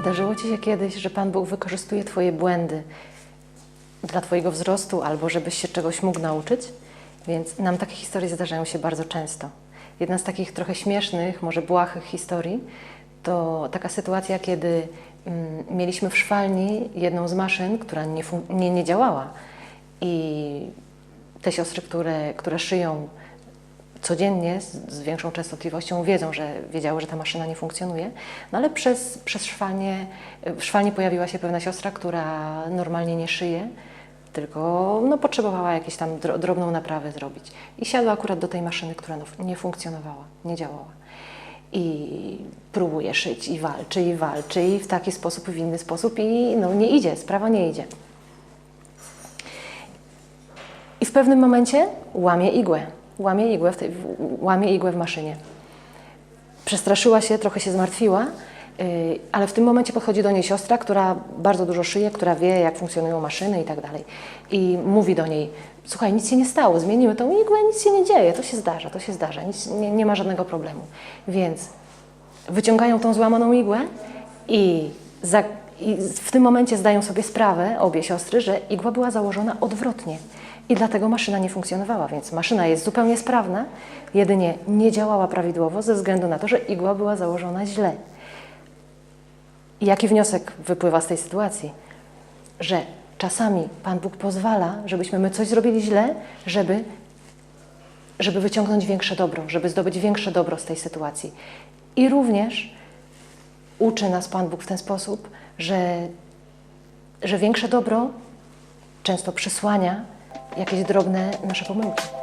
Zdarzyło Ci się kiedyś, że Pan Bóg wykorzystuje Twoje błędy dla Twojego wzrostu albo żebyś się czegoś mógł nauczyć? Więc nam takie historie zdarzają się bardzo często. Jedna z takich trochę śmiesznych, może błahych historii to taka sytuacja, kiedy mm, mieliśmy w szwalni jedną z maszyn, która nie, nie, nie działała. I te siostry, które, które szyją codziennie z, z większą częstotliwością wiedzą, że wiedziały, że ta maszyna nie funkcjonuje, no ale przez, przez szwalnię, w szwalni pojawiła się pewna siostra, która normalnie nie szyje, tylko no, potrzebowała jakieś tam dro, drobną naprawę zrobić. I siadła akurat do tej maszyny, która no, nie funkcjonowała, nie działała. I próbuje szyć i walczy, i walczy, i w taki sposób, i w inny sposób, i no, nie idzie, sprawa nie idzie. I w pewnym momencie łamie igłę. Łamie igłę w, tej, łamie igłę w maszynie. Przestraszyła się, trochę się zmartwiła, yy, ale w tym momencie podchodzi do niej siostra, która bardzo dużo szyje, która wie, jak funkcjonują maszyny i tak dalej. I mówi do niej: Słuchaj, nic się nie stało, zmieniły tą igłę, nic się nie dzieje, to się zdarza, to się zdarza, nic, nie, nie ma żadnego problemu. Więc wyciągają tą złamaną igłę i, za, i w tym momencie zdają sobie sprawę, obie siostry, że igła była założona odwrotnie. I dlatego maszyna nie funkcjonowała, więc maszyna jest zupełnie sprawna, jedynie nie działała prawidłowo ze względu na to, że igła była założona źle. I jaki wniosek wypływa z tej sytuacji? Że czasami Pan Bóg pozwala, żebyśmy my coś zrobili źle, żeby, żeby wyciągnąć większe dobro, żeby zdobyć większe dobro z tej sytuacji. I również uczy nas Pan Bóg w ten sposób, że, że większe dobro często przysłania jakieś drobne nasze pomyłki.